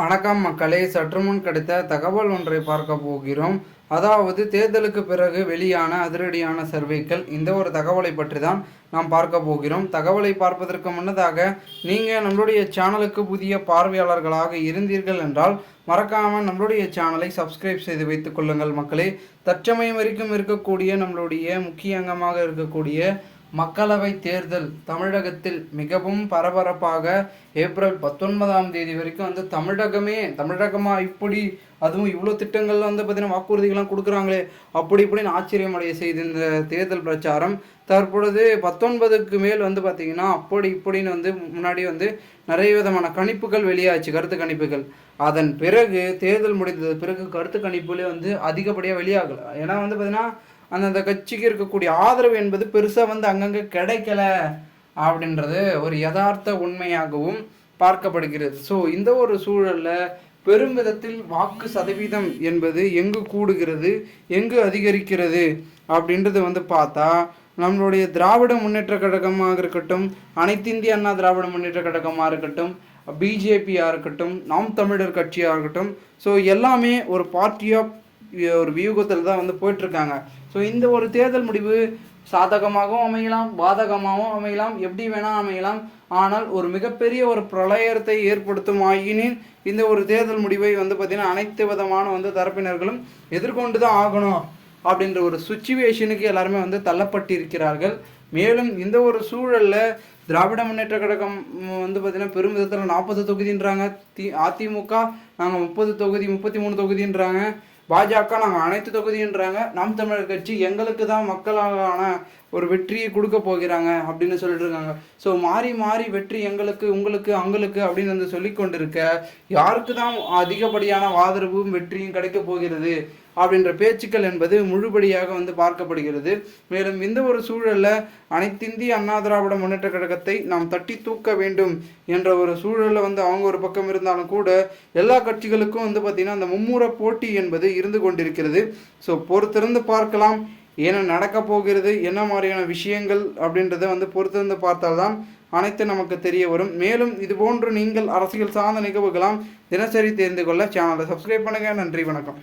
வணக்கம் மக்களே சற்று முன் கிடைத்த தகவல் ஒன்றை பார்க்க போகிறோம். அதாவது தேர்தலுக்கு பிறகு வெளியான அதிரடியான சர்வேக்கள் இந்த ஒரு தகவலை பற்றி தான் நாம் பார்க்க போகிறோம். தகவலை பார்ப்பதற்கு முன்னதாக நீங்கள் நம்மளுடைய சேனலுக்கு புதிய பார்வையாளர்களாக இருந்தீர்கள் என்றால் மறக்காமல் நம்மளுடைய சேனலை சப்ஸ்கிரைப் செய்து வைத்துக் கொள்ளுங்கள் மக்களே. தற்சமயம் வரைக்கும் இருக்கக்கூடிய நம்மளுடைய முக்கிய அங்கமாக இருக்கக்கூடிய மக்களவை தேர்தல் தமிழகத்தில் மிகவும் பரபரப்பாக ஏப்ரல் பத்தொன்பதாம் தேதி வரைக்கும் வந்து தமிழகமே தமிழகமாக இப்படி? அதுவும் இவ்வளோ திட்டங்கள்லாம் வந்து பார்த்தீங்கன்னா வாக்குறுதிகள்லாம் கொடுக்குறாங்களே. அப்படி இப்படின்னு ஆச்சரியமடைய செய்த இந்த தேர்தல் பிரச்சாரம். தற்பொழுது பத்தொன்பதுக்கு மேல் வந்து பார்த்திங்கன்னா அப்படி இப்படின்னு வந்து முன்னாடி வந்து நிறைய விதமான கணிப்புகள் வெளியாச்சு கருத்து கணிப்புகள். அதன் பிறகு தேர்தல் முடிந்தது பிறகு கருத்து கணிப்புலேயே வந்து அதிகப்படியாக வெளியாகலை. ஏன்னா வந்து பார்த்திங்கன்னா அந்தந்த கட்சிக்கு இருக்கக்கூடிய ஆதரவு என்பது பெருசாக வந்து அங்கங்கே கிடைக்கல அப்படின்றது ஒரு யதார்த்த உண்மையாகவும் பார்க்கப்படுகிறது. ஸோ இந்த ஒரு சூழலில் பெரும் விதத்தில் வாக்கு சதவீதம் என்பது எங்கு கூடுகிறது எங்கு அதிகரிக்கிறது அப்படின்றது வந்து பார்த்தா நம்மளுடைய திராவிட முன்னேற்ற கழகமாக இருக்கட்டும் அனைத்து இந்திய அண்ணா திராவிட முன்னேற்ற கழகமாக இருக்கட்டும் பிஜேபியாக இருக்கட்டும் நாம் தமிழர் கட்சியாக இருக்கட்டும் ஸோ எல்லாமே ஒரு பார்ட்டியாக ஒரு வியூகத்தில் தான் வந்து போயிட்டுருக்காங்க ஸோ இந்த ஒரு தேர்தல் முடிவு சாதகமாகவும் அமையலாம் பாதகமாகவும் அமையலாம் எப்படி வேணால் அமையலாம். ஆனால் ஒரு மிகப்பெரிய ஒரு பிரளயத்தை ஏற்படுத்தும் ஆயினின் இந்த ஒரு தேர்தல் முடிவை வந்து பார்த்திங்கன்னா அனைத்து விதமான வந்து தரப்பினர்களும் எதிர்கொண்டு தான் ஆகணும் அப்படின்ற ஒரு சுச்சுவேஷனுக்கு எல்லாருமே வந்து தள்ளப்பட்டிருக்கிறார்கள். மேலும் இந்த ஒரு சூழலில் திராவிட முன்னேற்ற கழகம் வந்து பார்த்திங்கன்னா பெரும் விதத்தில் நாற்பது தொகுதின்றாங்க. தி அதிமுக நாங்கள் முப்பது தொகுதி முப்பத்தி மூணு தொகுதின்றாங்க. பாஜக நாங்கள் அனைத்து தொகுதின்றாங்க நாம் தமிழர் கட்சி எங்களுக்கு தான் மக்களான ஒரு வெற்றியை கொடுக்க போகிறாங்க அப்படின்னு சொல்லிட்டு இருக்காங்க. ஸோ மாறி மாறி வெற்றி எங்களுக்கு உங்களுக்கு அங்களுக்கு அப்படின்னு வந்து சொல்லி கொண்டிருக்க யாருக்கு தான் அதிகப்படியான ஆதரவும் வெற்றியும் கிடைக்க போகிறது? அப்படின்ற பேச்சுக்கள் என்பது முழுபடியாக வந்து பார்க்கப்படுகிறது. மேலும் இந்த ஒரு சூழலில் அனைத்திந்திய அண்ணா திராவிட முன்னேற்ற கழகத்தை நாம் தட்டி தூக்க வேண்டும் என்ற ஒரு சூழலில் வந்து அவங்க ஒரு பக்கம் இருந்தாலும் கூட எல்லா கட்சிகளுக்கும் வந்து பார்த்திங்கன்னா அந்த மும்முர போட்டி என்பது இருந்து கொண்டிருக்கிறது. ஸோ பொறுத்திருந்து பார்க்கலாம். என்ன நடக்க போகிறது? என்ன மாதிரியான விஷயங்கள் அப்படின்றத வந்து பொறுத்திருந்து பார்த்தால்தான் அனைத்து நமக்கு தெரிய வரும். மேலும் இது போன்று நீங்கள் அரசியல் சார்ந்த நிகழ்வுகளாம் தினசரி தெரிந்து கொள்ள சேனலை சப்ஸ்கிரைப் பண்ணுங்கள் நன்றி வணக்கம்.